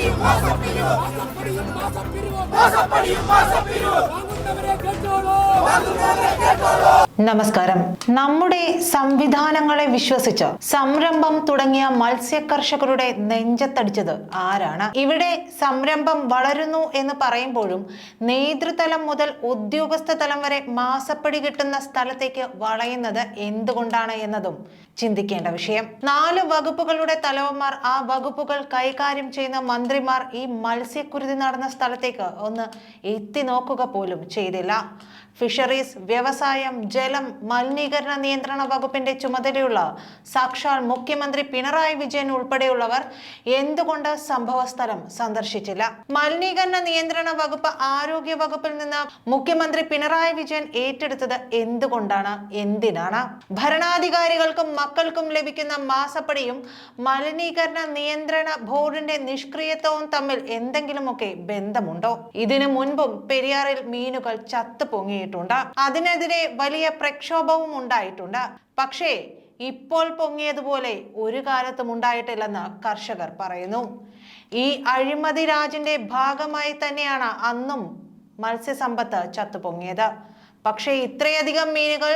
மாசப்படியும் மாசப்பிரிவோம் மாசப்படியும் மாசப்பிரிவோம் மாசப்படியும் மாசப்பிரிவோம் வாங்கும் தவிர கேட்டோளோ வாங்கும் தவிர கேட்டோளோ നമസ്കാരം. നമ്മുടെ സംവിധാനങ്ങളെ വിശ്വസിച്ച് സംരംഭം തുടങ്ങിയ മത്സ്യ കർഷകരുടെ നെഞ്ചത്തടിച്ചത് ആരാണ്? ഇവിടെ സംരംഭം വളരുന്നു എന്ന് പറയുമ്പോഴും നേതൃതലം മുതൽ ഉദ്യോഗസ്ഥ തലം വരെ മാസപ്പടി കിട്ടുന്ന സ്ഥലത്തേക്ക് വളയുന്നത് എന്തുകൊണ്ടാണ് എന്നതും ചിന്തിക്കേണ്ട വിഷയം. നാല് വകുപ്പുകളുടെ തലവന്മാർ ആ വകുപ്പുകൾ കൈകാര്യം ചെയ്യുന്ന മന്ത്രിമാർ ഈ മത്സ്യക്കുരുതി നടന്ന സ്ഥലത്തേക്ക് ഒന്ന് എത്തി നോക്കുക പോലും ചെയ്തില്ല. ഫിഷറീസ് വ്യവസായം ജലം മലിനീകരണ നിയന്ത്രണ വകുപ്പിന്റെ ചുമതലയുള്ള സാക്ഷാൽ മുഖ്യമന്ത്രി പിണറായി വിജയൻ ഉൾപ്പെടെയുള്ളവർ എന്തുകൊണ്ട് സംഭവ സ്ഥലം സന്ദർശിച്ചില്ല? മലിനീകരണ നിയന്ത്രണ വകുപ്പ് ആരോഗ്യ വകുപ്പിൽ നിന്ന് മുഖ്യമന്ത്രി പിണറായി വിജയൻ ഏറ്റെടുത്തത് എന്തുകൊണ്ടാണ്? എന്തിനാണ്? ഭരണാധികാരികൾക്കും മക്കൾക്കും ലഭിക്കുന്ന മാസപ്പടിയും മലിനീകരണ നിയന്ത്രണ ബോർഡിന്റെ നിഷ്ക്രിയത്വവും തമ്മിൽ എന്തെങ്കിലുമൊക്കെ ബന്ധമുണ്ടോ? ഇതിനു മുൻപും പെരിയാറിൽ മീനുകൾ ചത്തു പൊങ്ങിയിട്ടുണ്ട് അതിനെതിരെ വലിയ പ്രക്ഷോഭവും ഉണ്ടായിട്ടുണ്ട്. പക്ഷേ ഇപ്പോൾ പൊങ്ങിയതുപോലെ ഒരു കാലത്തും ഉണ്ടായിട്ടില്ലെന്ന് കർഷകർ പറയുന്നു. ഈ അഴിമതി രാജിന്റെ ഭാഗമായി തന്നെയാണ് അന്നും മത്സ്യസമ്പത്ത് ചത്തുപൊങ്ങിയത്. പക്ഷേ ഇത്രയധികം മീനുകൾ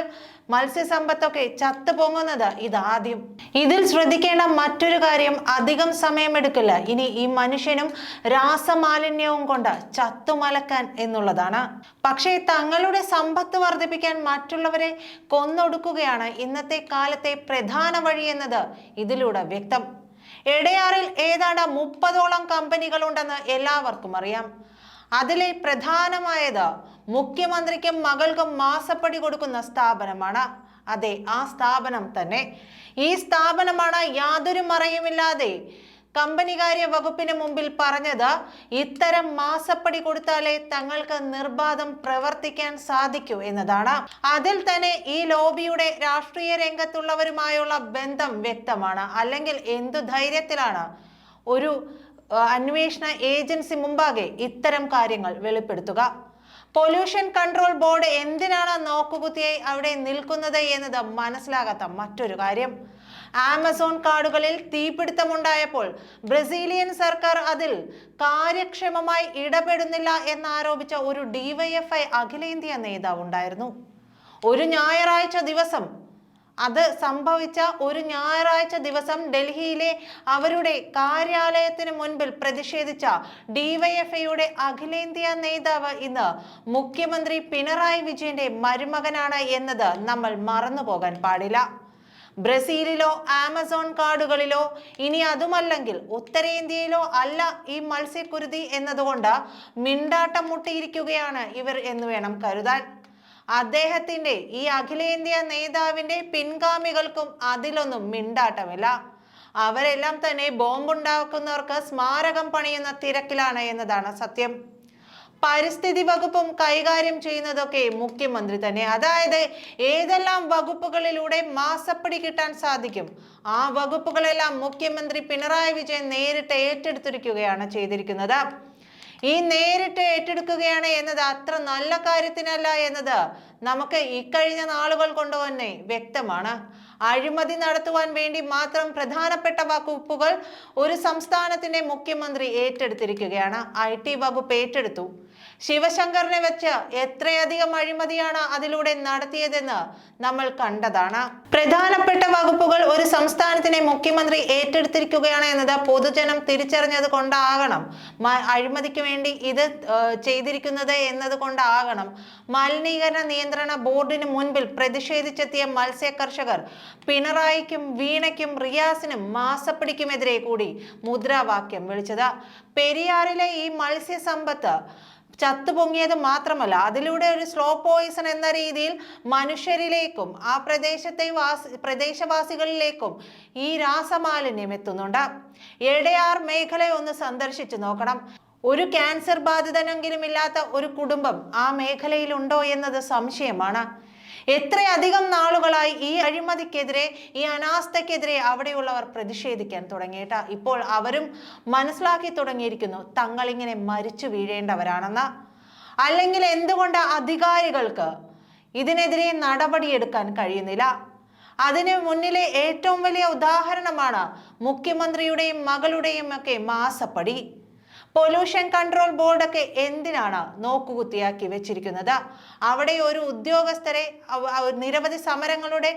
മത്സ്യസമ്പത്തൊക്കെ ചത്തുപൊങ്ങുന്നത് ഇതാദ്യം. ഇതിൽ ശ്രദ്ധിക്കേണ്ട മറ്റൊരു കാര്യം അധികം സമയമെടുക്കില്ല. ഇനി ഈ മനുഷ്യനും രാസമാലിന്യവും കൊണ്ട് ചത്തുമലക്കാൻ എന്നുള്ളതാണ്. പക്ഷേ തങ്ങളുടെ സമ്പത്ത് വർദ്ധിപ്പിക്കാൻ മറ്റുള്ളവരെ കൊന്നൊടുക്കുകയാണ് ഇന്നത്തെ കാലത്തെ പ്രധാന വഴി എന്നത് ഇതിലൂടെ വ്യക്തം. എടയാറിൽ ഏതാണ്ട് മുപ്പതോളം കമ്പനികളുണ്ടെന്ന് എല്ലാവർക്കും അറിയാം. അതിലെ പ്രധാനമായത് മുഖ്യമന്ത്രിക്കും മകൾക്കും മാസപ്പടി കൊടുക്കുന്ന സ്ഥാപനമാണ്. അതെ ആ സ്ഥാപനം തന്നെ. ഈ സ്ഥാപനമാണ് യാതൊരു മറയുമില്ലാതെ കമ്പനികാര്യ വകുപ്പിന് മുമ്പിൽ പറഞ്ഞത് ഇത്തരം മാസപ്പടി കൊടുത്താലേ തങ്ങൾക്ക് നിർബാധം പ്രവർത്തിക്കാൻ സാധിക്കൂ എന്നതാണ്. അതിൽ തന്നെ ഈ ലോബിയുടെ രാഷ്ട്രീയ രംഗത്തുള്ളവരുമായുള്ള ബന്ധം വ്യക്തമാണ്. അല്ലെങ്കിൽ എന്തു ധൈര്യത്തിലാണ് ഒരു അന്വേഷണ ഏജൻസി മുമ്പാകെ ഇത്തരം കാര്യങ്ങൾ വെളിപ്പെടുത്തുക. പൊല്യൂഷൻ കൺട്രോൾ ബോർഡ് എന്തിനാണ് നോക്കുകുത്തിയായി അവിടെ നിൽക്കുന്നത് എന്നത് മനസ്സിലാകാത്ത മറ്റൊരു കാര്യം. ആമസോൺ കാർഡുകളിൽ തീപിടുത്തമുണ്ടായപ്പോൾ ബ്രസീലിയൻ സർക്കാർ അതിൽ കാര്യക്ഷമമായി ഇടപെടുന്നില്ല എന്നാരോപിച്ച ഒരു ഡിവൈഎഫ്ഐ അഖിലേന്ത്യാ നേതാവുണ്ടായിരുന്നു. ഒരു ഞായറാഴ്ച ദിവസം അത് സംഭവിച്ച ഒരു ഞായറാഴ്ച ദിവസം ഡൽഹിയിലെ അവരുടെ കാര്യാലയത്തിന് മുൻപിൽ പ്രതിഷേധിച്ച ഡിവൈഎഫ്ഐയുടെ അഖിലേന്ത്യാ നേതാവ് ഇന്ന് മുഖ്യമന്ത്രി പിണറായി വിജയന്റെ മരുമകനാണ് എന്നത് നമ്മൾ മറന്നുപോകാൻ പാടില്ല. ബ്രസീലിലോ ആമസോൺ കാടുകളിലോ ഇനി അതുമല്ലെങ്കിൽ ഉത്തരേന്ത്യയിലോ അല്ല ഈ മത്സ്യക്കുരുതി എന്നതുകൊണ്ട് മിണ്ടാട്ടം മുട്ടിയിരിക്കുകയാണ് ഇവർ എന്ന് വേണം കരുതാൻ. അദ്ദേഹത്തിന്റെ ഈ അഖിലേന്ത്യാ നേതാവിന്റെ പിൻഗാമികൾക്കും അതിലൊന്നും മിണ്ടാട്ടമില്ല. അവരെല്ലാം തന്നെ ബോംബുണ്ടാക്കുന്നവർക്ക് സ്മാരകം പണിയുന്ന തിരക്കിലാണ് എന്നതാണ് സത്യം. പരിസ്ഥിതി വകുപ്പും കൈകാര്യം ചെയ്യുന്നതൊക്കെ മുഖ്യമന്ത്രി തന്നെ. അതായത് ഏതെല്ലാം വകുപ്പുകളിലൂടെ മാസപ്പടി കിട്ടാൻ സാധിക്കും ആ വകുപ്പുകളെല്ലാം മുഖ്യമന്ത്രി പിണറായി വിജയൻ നേരിട്ട് ഏറ്റെടുത്തിരിക്കുകയാണ് ചെയ്തിരിക്കുന്നത്. ഈ നേരിട്ട് ഏറ്റെടുക്കുകയാണ് എന്നത് അത്ര നല്ല കാര്യത്തിനല്ല എന്നത് നമുക്ക് ഇക്കഴിഞ്ഞ നാളുകൾ കൊണ്ട് തന്നെ വ്യക്തമാണ്. അഴിമതി നടത്തുവാൻ വേണ്ടി മാത്രം പ്രധാനപ്പെട്ട വകുപ്പുകൾ ഒരു സംസ്ഥാനത്തിന്റെ മുഖ്യമന്ത്രി ഏറ്റെടുത്തിരിക്കുകയാണ്. ഐ ടി വകുപ്പ് ഏറ്റെടുത്തു. ശിവശങ്കറിനെ വെച്ച് എത്രയധികം അഴിമതിയാണ് അതിലൂടെ നടത്തിയതെന്ന് നമ്മൾ കണ്ടതാണ്. പ്രധാനപ്പെട്ട വകുപ്പുകൾ ഒരു സംസ്ഥാനത്തിനെ മുഖ്യമന്ത്രി ഏറ്റെടുത്തിരിക്കുകയാണ് എന്നത് പൊതുജനം തിരിച്ചറിഞ്ഞത് കൊണ്ടാകണം. അഴിമതിക്ക് വേണ്ടി ഇത് ചെയ്തിരിക്കുന്നത് എന്നത് കൊണ്ടാകണം. മലിനീകരണ നിയന്ത്രണ ബോർഡിന് മുൻപിൽ പ്രതിഷേധിച്ചെത്തിയ മത്സ്യ കർഷകർ പിണറായിക്കും വീണയ്ക്കും റിയാസിനും മാസപ്പിടിക്കുമെതിരെ കൂടി മുദ്രാവാക്യം വിളിച്ചത്. പെരിയാറിലെ ഈ മത്സ്യസമ്പത്ത് ചത്തുപൊങ്ങിയത് മാത്രമല്ല അതിലൂടെ ഒരു സ്ലോ പോയിസൺ എന്ന രീതിയിൽ മനുഷ്യരിലേക്കും ആ പ്രദേശത്തെ വാസി പ്രദേശവാസികളിലേക്കും ഈ രാസമാലിന്യം എത്തുന്നുണ്ട്. എടയാർ മേഖലയെ ഒന്ന് സന്ദർശിച്ചു നോക്കണം. ഒരു ക്യാൻസർ ബാധിതനെങ്കിലും ഇല്ലാത്ത ഒരു കുടുംബം ആ മേഖലയിലുണ്ടോ എന്നത് സംശയമാണ്. എത്രയധികം നാളുകളായി ഈ അഴിമതിക്കെതിരെ ഈ അനാസ്ഥയ്ക്കെതിരെ അവിടെയുള്ളവർ പ്രതിഷേധിക്കാൻ തുടങ്ങിയിട്ട് ഇപ്പോൾ അവരും മനസ്സിലാക്കി തുടങ്ങിയിരിക്കുന്നു തങ്ങളിങ്ങനെ മരിച്ചു വീഴേണ്ടവരാണെന്ന്. അല്ലെങ്കിൽ എന്തുകൊണ്ട് അധികാരികൾക്ക് ഇതിനെതിരെ നടപടിയെടുക്കാൻ കഴിയുന്നില്ല? അതിന് മുന്നിലെ ഏറ്റവും വലിയ ഉദാഹരണമാണ് മുഖ്യമന്ത്രിയുടെയും മകളുടെയും ഒക്കെ മാസപ്പടി. പൊല്യൂഷൻ കൺട്രോൾ ബോർഡൊക്കെ എന്തിനാണ് നോക്കുകുത്തിയാക്കി വെച്ചിരിക്കുന്നത്? അവിടെ ഒരു ഉദ്യോഗസ്ഥരെ നിരവധി സമരങ്ങളുടെ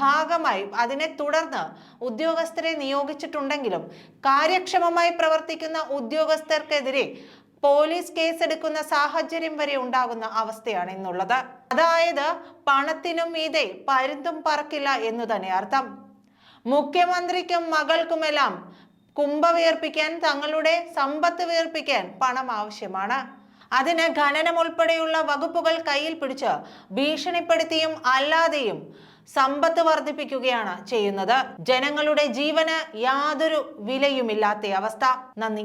ഭാഗമായി അതിനെ തുടർന്ന് ഉദ്യോഗസ്ഥരെ നിയോഗിച്ചിട്ടുണ്ടെങ്കിലും കാര്യക്ഷമമായി പ്രവർത്തിക്കുന്ന ഉദ്യോഗസ്ഥർക്കെതിരെ പോലീസ് കേസെടുക്കുന്ന സാഹചര്യം വരെ ഉണ്ടാകുന്ന അവസ്ഥയാണ് ഇന്നുള്ളത്. അതായത് പണത്തിനും മീതെ പരുന്തും പറക്കില്ല എന്ന് തന്നെ അർത്ഥം. മുഖ്യമന്ത്രിക്കും മകൾക്കുമെല്ലാം കുംഭ വീർപ്പിക്കാൻ തങ്ങളുടെ സമ്പത്ത് വീർപ്പിക്കാൻ പണം ആവശ്യമാണ്. അതിന് ഖനനം ഉൾപ്പെടെയുള്ള വകുപ്പുകൾ കയ്യിൽ പിടിച്ച് ഭീഷണിപ്പെടുത്തിയും അല്ലാതെയും സമ്പത്ത് വർദ്ധിപ്പിക്കുകയാണ് ചെയ്യുന്നത്. ജനങ്ങളുടെ ജീവന് യാതൊരു വിലയുമില്ലാത്ത അവസ്ഥ. നന്ദി.